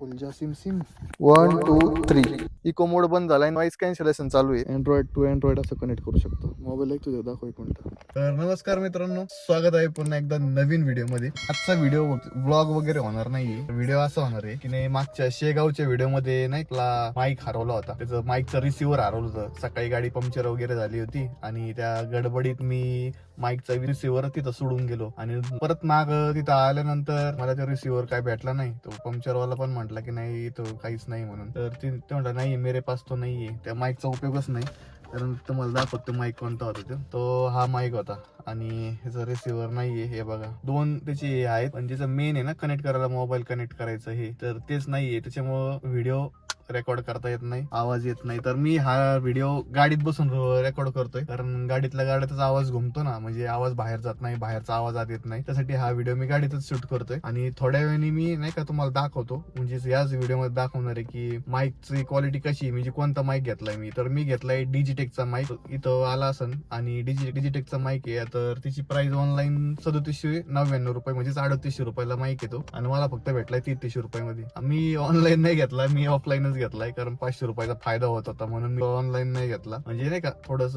खुलजा सिम SIM. One two three. Eco mode बंद झाला नॉईस कॅन्सलेशन चालू आहे. अँड्रॉइड टू अँड्रॉइड असं कनेक्ट करू शकतो. मोबाईल एक तुझ्या दाखव एक मिनिट. तर नमस्कार मित्रांनो स्वागत आहे पुन्हा एकदा नवीन व्हिडिओमध्ये आजचा व्हिडिओ ब्लॉग वगैरे होणार नाहीये. व्हिडिओ असं होणार आहे की नाही मागच्या शेगावच्या व्हिडिओमध्ये नाही का माईक हरवला होता. त्याचं माईकचं रिसिव्हर हरवलं होतं. सकाळी गाडी पंक्चर वगैरे झाली होती आणि त्या गडबडीत मी माईकचा रिसिव्हर तिथं सोडून गेलो. आणि परत माग तिथं आल्यानंतर मला तो रिसिव्हर काय भेटला नाही. तो पंक्चरवाला पण म्हटला की नाही तो काहीच नाही म्हणून. तर ते ते म्हटलं नाही मेरे पास तो नाही आहे त्या माईकचा उपयोगच नाही. कारण तुम्हाला दाखवतो माईक कोणता होता तो. तो हा माईक होता. आणि ह्याचा रिसिव्हर नाहीये हे बघा. दोन त्याचे हे आहेत पण ज्याचं मेन आहे ना कनेक्ट करायला मोबाईल कनेक्ट करायचं हे तर तेच नाहीये. त्याच्यामुळं व्हिडिओ रेकॉर्ड करता येत नाही आवाज येत नाही. तर मी हा व्हिडिओ गाडीत बसून रेकॉर्ड करतोय. कारण गाडीतल्या गाड्यातच आवाज घुमतो ना म्हणजे आवाज बाहेर जात नाही बाहेरचा आवाज आत येत नाही. त्यासाठी हा व्हिडिओ मी गाडीतच शूट करतोय. आणि थोड्या वेळाने मी नाही का तुम्हाला दाखवतो. म्हणजे याच व्हिडिओमध्ये दाखवणार आहे की माईकची क्वालिटी कशी आहे, म्हणजे कोणता माईक घेतलाय मी तर मी घेतलाय डिजिटेकचा माईक इथं आला असन आणि डिजि डिजिटेकचा माईक आहे. तर तिची प्राइस ऑनलाईन सदतीसशे नव्याण्णव रुपये म्हणजेच अडतीसशे रुपयाला माईक येतो. आणि मला फक्त भेटलाय तेहतीसशे रुपयामध्ये. मी ऑनलाईन नाही घेतला मी ऑफलाईनच घेतलाय कारण पाचशे रुपयाचा फायदा होत होता म्हणून मी ऑनलाईन नाही घेतला. म्हणजे नाही का थोडस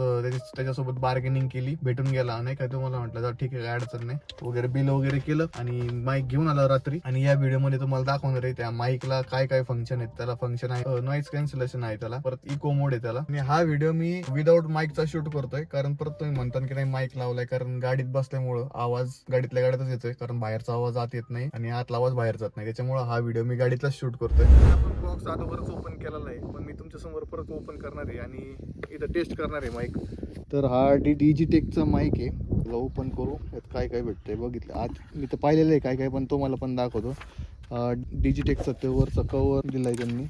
त्याच्यासोबत बार्गेनिंग केली भेटून गेला. नाही का तुम्हाला म्हटलं ठीक आहे काय अडचण नाही. वगैरे बिल वगैरे केलं आणि माईक घेऊन आला रात्री. आणि या व्हिडिओमध्ये तुम्हाला दाखवणार आहे त्या माईकला काय काय फंक्शन आहेत. त्याला फंक्शन आहे नॉईज कॅन्सलेशन आहे त्याला. परत इको मोड आहे त्याला. आणि हा व्हिडिओ मी विदाऊट माईकचा शूट करतोय कारण परत तुम्ही म्हणता की नाही माईक लावलाय कारण गाडीत बसल्यामुळं आवाज गाडीतल्या गाडीतच येतोय. कारण बाहेरचा आवाज आत येत नाही आणि आतला आवाज बाहेर जात नाही. त्याच्यामुळे हा व्हिडिओ मी गाडीतलाच शूट करतोय. आपण बॉक्स ओपन केलेला आहे पण मी तुमच्यासमोर परत ओपन करणार आहे आणि इथं टेस्ट करणार आहे माईक तर हा डी डी जीटेकचा माईक आहे. तुला ओपन करू. यात काय काय भेटतंय बघितलं. आज मी तर पाहिलेलं आहे काय काय पण तो मला पण दाखवतो. डिजिटेकचा ते वरचा कवर दिलाय त्यांनी.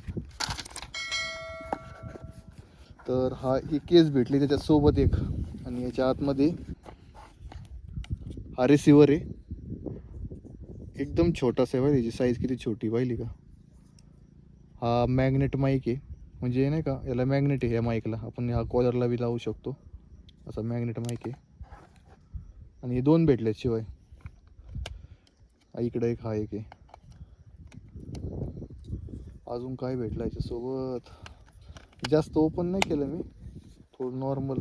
तर हा ही केस भेटली त्याच्यासोबत एक. आणि याच्या आतमध्ये हा रिसिवर आहे. एकदम छोटासा आहे बघा त्याची साईज किती छोटी पाहिली का? हा मॅग्नेट माईक आहे. म्हणजे नाही का याला मॅग्नेट आहे या माईकला आपण हा कॉलरला बी लावू शकतो. असा मॅग्नेट माईक आहे. आणि हे दोन भेटलेत शिवाय. इकडं एक हा एक आहे. अजून काय भेटलं याच्यासोबत? जास्त ओपन नाही केलं मी. थोडं नॉर्मल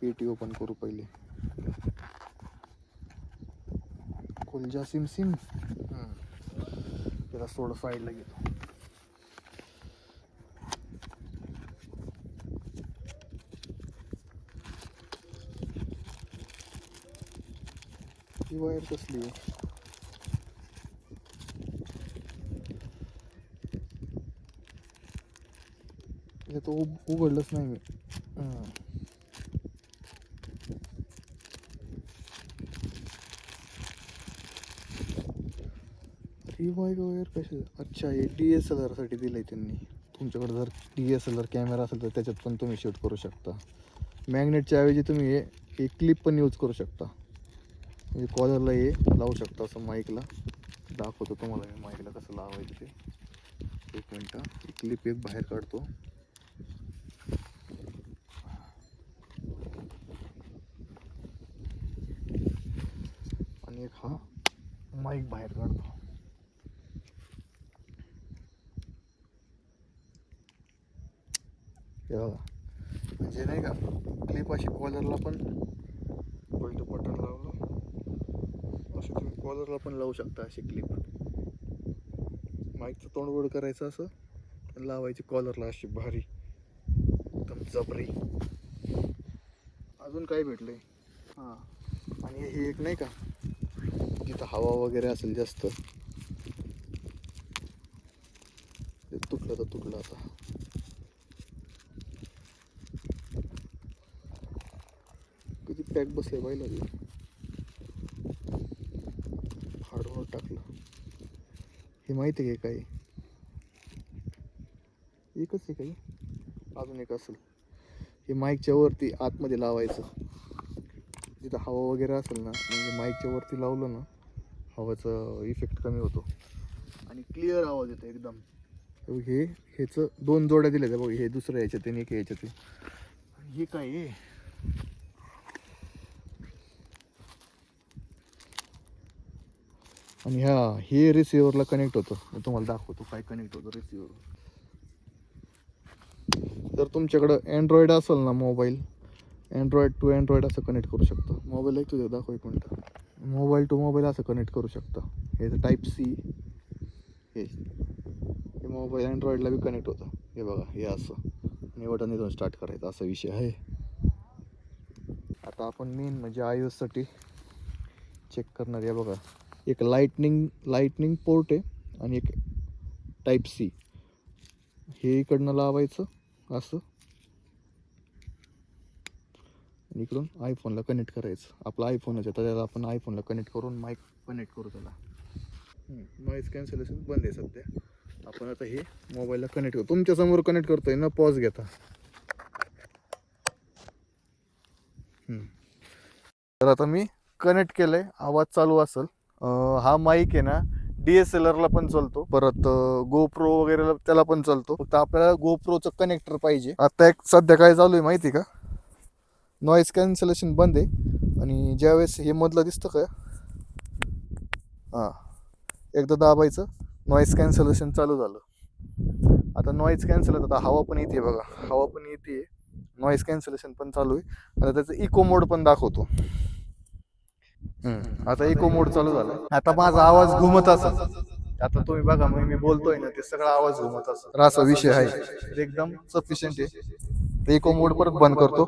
पेटी ओपन करू पहिले. खुलजा सिम सिम. आता थोडं साईडला घेतो. ही वायर कसली आहे? हे तो उघडलंच नाही मी. डी वाय वगैरे कसे अच्छा हे डी एस एल आरसाठी दिलं आहे त्यांनी. तुमच्याकडे जर D S L R camera असेल तर त्याच्यात पण तुम्ही शूट करू शकता. मॅग्नेटच्या ऐवजी तुम्ही हे एक क्लिप पण यूज करू शकता. म्हणजे कॉलरला हे लावू शकता असं माईकला दाखवतो तुम्हाला मी माईकला कसं लावायचं ते. एक मिनटं क्लिप एक बाहेर काढतो. आणि एक हा माईक बाहेर काढतो. हे बघा. म्हणजे नाही का क्लिप अशी कॉलरला पण पहिलं बटन लावलं. अशी तुम्ही कॉलरला पण लावू शकता अशी क्लिप माईकचं तोंड करायचं असं लावायची कॉलरला अशी भारी एकदम जबरी. अजून काय भेटलंय? हां. आणि हे एक नाही का जिथं हवा वगैरे असेल जास्त. ते तुटलं तर तुटलं आता किती पॅक बसले बैलाला हार्डवर टाकलं. हे माहिती आहे काय एकच आहे काही? अजून एक असेल. हे माईकच्या वरती आतमध्ये लावायचं. जिथं हवा वगैरे असेल ना म्हणजे माईकच्या वरती लावलं ना हवाचं इफेक्ट कमी होतो. आणि क्लिअर आवाज येतो एकदम. हे ह्याचं दोन जोड्या दिल्या बघ. हे दुसरं याच्यात आणि एक याच्यात हे काय आणि ह्या हे रिसिव्हरला कनेक्ट होतं. मी तुम्हाला दाखवतो काय कनेक्ट होतं रिसिव्हर जर तुमच्याकडं अँड्रॉइड असेल ना मोबाईल अँड्रॉइड टू अँड्रॉइड असं कनेक्ट करू शकता. मोबाईल एक तुझ्या दाखव एक मिनटं. मोबाईल टू मोबाईल असं कनेक्ट करू शकता. हे टाईप सी हे. हे मोबाईल अँड्रॉइडला बी कनेक्ट होतं. हे बघा हे असं. आणि बटन इथून स्टार्ट करायचं असा विषय आहे. आता आपण मेन म्हणजे आय ओसाठी चेक करणार आहे बघा. एक लाईटनिंग लाईटनिंग पोर्ट आहे आणि एक टाईप सी हे इकडनं लावायचं असं. आणि इकडून आयफोनला कनेक्ट करायचं. आपला आयफोनच आहे तर त्याला आपण आयफोनला कनेक्ट करून माईक कनेक्ट करू त्याला. नॉईज कॅन्सलेशन बंद आहे सध्या. आपण आता हे मोबाईलला कनेक्ट करू. तुमच्यासमोर कनेक्ट कनेक्ट करतोय ना पॉज घेता तर आता मी कनेक्ट केलं आहे आवाज चालू असेल. हा माईक आहे ना डी एस एल आरला पण चालतो. परत गोप्रो वगैरे त्याला पण चालतो. फक्त आपल्याला गोप्रोचं कनेक्टर पाहिजे. आता एक सध्या काय चालू आहे माहिती का? नॉईज कॅन्सलेशन बंद आहे. आणि ज्यावेळेस हे मधलं दिसतं का? हां. एकदा दाबायचं नॉईज कॅन्सलेशन चालू झालं. आता नॉईज कॅन्सल आता हवा पण येते बघा. हवा पण येते. नॉईज कॅन्सलेशन पण चालू आहे. आता त्याचं इको मोड पण दाखवतो. हम्म, आता इको मोड चालू झाला आता माझा आवाज घुमत असत आता तुम्ही बघा मग मी बोलतोय ना ते सगळा आवाज घुमत असत तर असा विषय आहे. तर एकदम सफिशियंट आहे. इको मोड परत बंद करतो.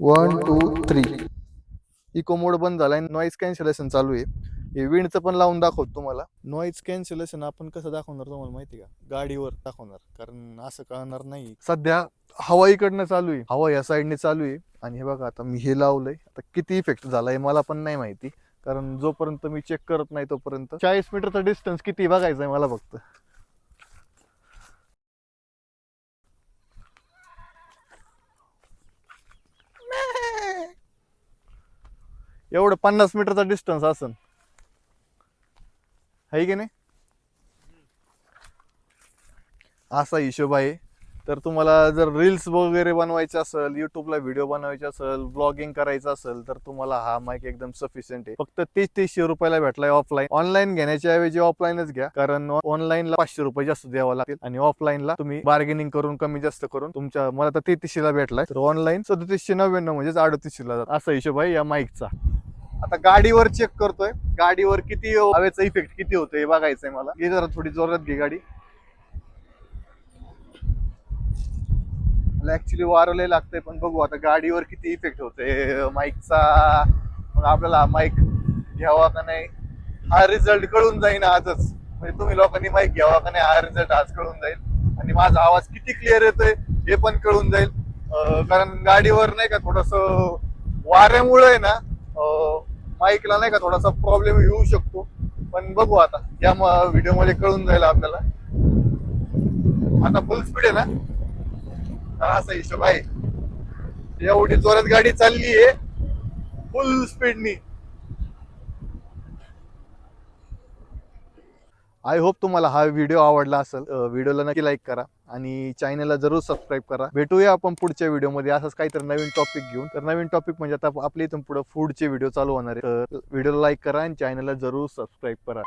One two three eco mode बंद झालाय. नॉईज कॅन्सलेशन चालू आहे. हे विंडचं पण लावून दाखवतो तुम्हाला. नॉईज कॅन्सलेशन आपण कसं दाखवणार तुम्हाला माहिती का? गाडीवर दाखवणार. कारण असं कळणार नाही. सध्या हवा इकडनं चालू आहे. हवा या साईडने चालू आहे. आणि हे बघा आता मी हे लावलंय. आता किती इफेक्ट झालाय मला पण नाही माहिती. कारण जोपर्यंत मी चेक करत नाही तोपर्यंत. चाळीस मीटरचा डिस्टन्स किती बघायचा आहे मला फक्त. एवढं पन्नास मीटरचा डिस्टन्स असन. आहे की नाही? असा हिशोब आहे. तर तुम्हाला जर रील्स वगैरे बनवायचे असेल युट्यूबला व्हिडिओ बनवायचे असेल ब्लॉगिंग करायचं असेल तर तुम्हाला हा माईक एकदम सफिशियंट आहे. फक्त तीस तीसशे रुपयाला भेटलाय ऑफलाईन ऑनलाईन घेण्याच्या ऐवजी ऑफलाईनच घ्या. कारण ऑनलाईनला पाचशे रुपये जास्त द्यावं लागतील. आणि ऑफलाईनला तुम्ही बार्गेनिंग करून कमी जास्त करून तुमच्या मला तर तेहतीसशेला भेटलाय. तर ऑनलाईन सदतीसशे नव्याण्णव म्हणजेच अडतीसशेला जात असा हिशोब आहे या माईकचा आता गाडीवर चेक करतोय. गाडीवर किती हवेचा इफेक्ट किती होतो हे बघायचंय मला. हे जरा थोडी जोरात घे गाडी. मला ऍक्च्युली वारं लय लागतंय पण बघू आता गाडीवर किती इफेक्ट होतोय. माईकचा मग आपल्याला माईक घ्यावा का नाही? हा रिझल्ट कळून जाईल आजच. म्हणजे तुम्ही लोकांनी माईक घ्यावा का नाही हा रिझल्ट आज कळून जाईल. आणि माझा आवाज किती क्लिअर येतोय हे पण कळून जाईल. कारण गाडीवर नाही का थोडस वाऱ्यामुळे आहे ना माईकला नाही का थोडासा प्रॉब्लेम येऊ शकतो. पण बघू आता. या व्हिडिओमध्ये कळून जाईल आपल्याला. आता फुल स्पीड आहे ना? असा हिशोब आहे. एवढी जोरात गाडी चालली आहे फुल स्पीडनी आय होप तुम्हाला हा व्हिडिओ आवडला असेल व्हिडिओला नक्की लाईक करा आणि चॅनलला जरूर सबस्क्राईब करा. भेटूया आपण पुढच्या व्हिडिओमध्ये असंच काहीतरी नवीन टॉपिक घेऊन. तर नवीन टॉपिक म्हणजे आता आपल्या इथून पुढे फूडचे व्हिडिओ चालू होणार आहे. तर व्हिडिओला लाईक करा आणि चॅनलला जरूर सबस्क्राईब करा.